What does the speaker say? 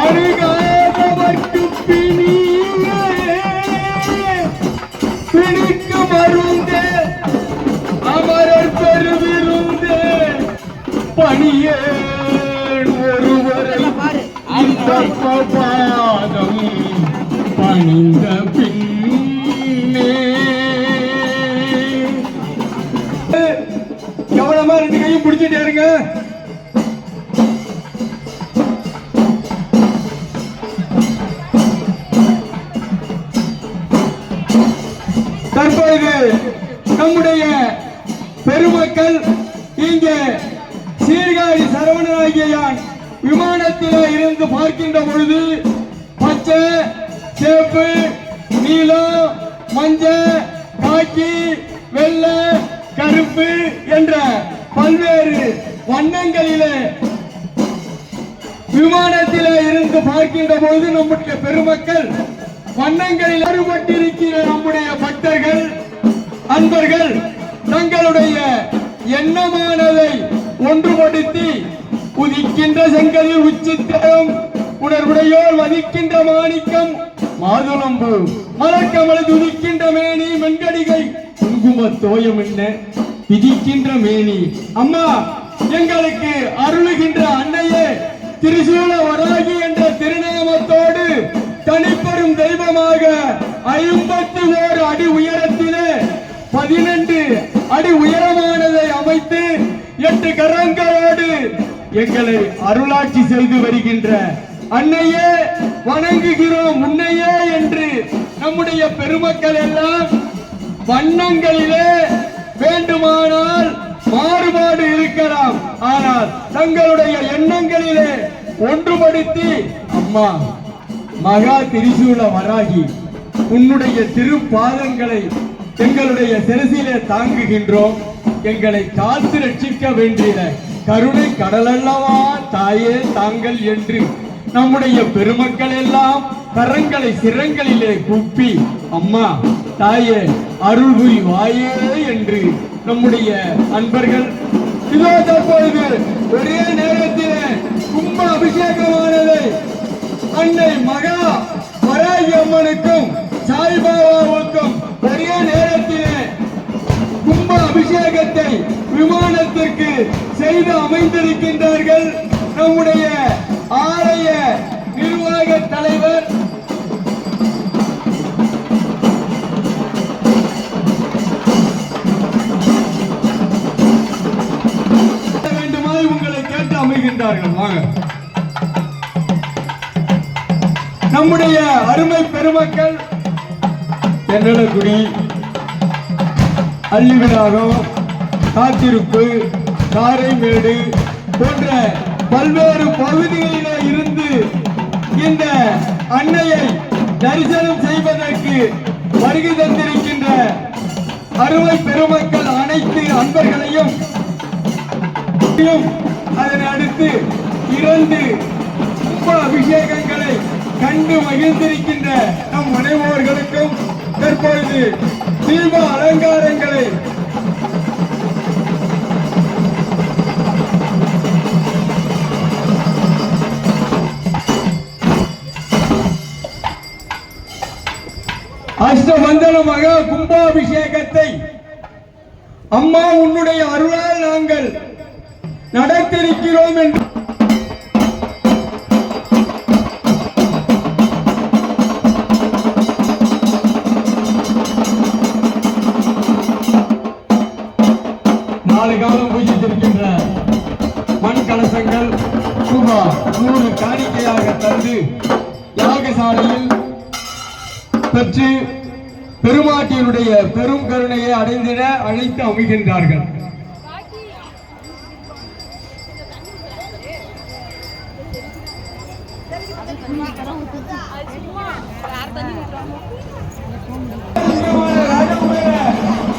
அருகாதவர்க்கு ஒருவரை இந்த பாதம் பணிந்த பின்னே கவனமா ரெண்டு கையும் பிடிச்சிட்டே இருங்க தற்பொழுது நம்முடைய பெருமக்கள் இங்கே சீர்காழி சரவணராகியான் விமானத்தில் இருந்து பார்க்கின்ற பொழுது பச்சை சேப்பு நீலம் மஞ்சள் காக்கி வெள்ளை கருப்பு என்ற பல்வேறு வண்ணங்களிலே விமானத்திலே இருந்து பார்க்கின்ற பொழுது நம்முடைய பெருமக்கள் வண்ணங்களில் அறுபட்டிருக்கிற அன்பர்கள் தங்களுடைய எண்ணமானதை ஒன்றுபடுத்தி உதிக்கின்ற செங்கலில் உச்சித்தரம் உணர்வுடையோர் வதிக்கின்ற மாணிக்கம் மாதுளம்பு மலக்கமலை துதிக்கின்ற மேனி மென்கடிகை குங்கும தோயம் என்ன? விதிக்கின்ற மேனி. அம்மா எங்களுக்கு அருளுகின்ற அன்னையே திரிசூல வராகி என்ற திருநாமத்தோடு தனிப்பெரும் தெய்வமாக ஐம்பத்தி ஓரு அடி உயர பதினெண்டு அடி உயரமானதை அமைத்து எட்டு கரங்களோடு எங்களை அருளாட்சி செய்து வருகின்ற அன்னையே வணங்குகிறோம் உன்னையே என்று நம்முடைய பெருமக்கள் எல்லாம் வண்ணங்களிலே வேண்டுமானால் மாறுபாடு இருக்கலாம். ஆனால் தங்களுடைய எண்ணங்களிலே ஒன்றுபடுத்தி அம்மா மகா திரிசூல வராகி உன்னுடைய திருப்பாதங்களை எங்களுடைய சிறசிலே தாங்குகின்றோம். எங்களை காத்து ரட்சிக்க வேண்டிய கருணை கடலல்லவா தாயே தாங்கள் என்று நம்முடைய பெருமக்கள் எல்லாம் கரங்களை சிரங்களிலே குப்பி அம்மா தாயே அருள் வாயே என்று நம்முடைய அன்பர்கள் இதோ தற்பொழுது ஒரே நேரத்திலே கும்ப அபிஷேகமானதை. அன்னை மகா வராகி அம்மனுக்கும் சாய்பாபாவுக்கும் ஒரே நேரத்திலே கும்ப அபிஷேகத்தை விமானத்திற்கு செய்து அமைந்திருக்கின்றார்கள் நம்முடைய ஆலய நிர்வாக தலைவர். வேண்டுமாய் உங்களை கேட்டு அமைகின்றார்கள். வாங்க. நம்முடைய அருமை பெருமக்கள் தென்னலக்குடி அள்ளிவிராகம் காத்திருப்பு காரைமேடு போன்ற பல்வேறு பகுதிகளிலே இருந்து இந்த அன்னையை தரிசனம் செய்வதற்கு வருகை தந்திருக்கின்ற அருமை பெருமக்கள் அனைத்து அன்பர்களையும் அதனை அடுத்து இரண்டு கொண்டு மகிழ்ந்திருக்கின்ற நம் அனைவர்களுக்கும் தற்பொழுது தீப அலங்காரங்களை அஷ்டமந்தன மகா கும்பாபிஷேகத்தை அம்மா உன்னுடைய அருளால் நாங்கள் நடத்திருக்கிறோம் என்று நாலு காலம் பூஜித்திருக்கின்ற மண் கலசங்கள் ரூபாய் நூறு காணிக்கையாக தந்து யாகசாலையில் பெற்று பெருமாட்டியினுடைய பெரும் கருணையை அடைந்திட அழைத்து அமைகின்றார்கள். பெருமாள்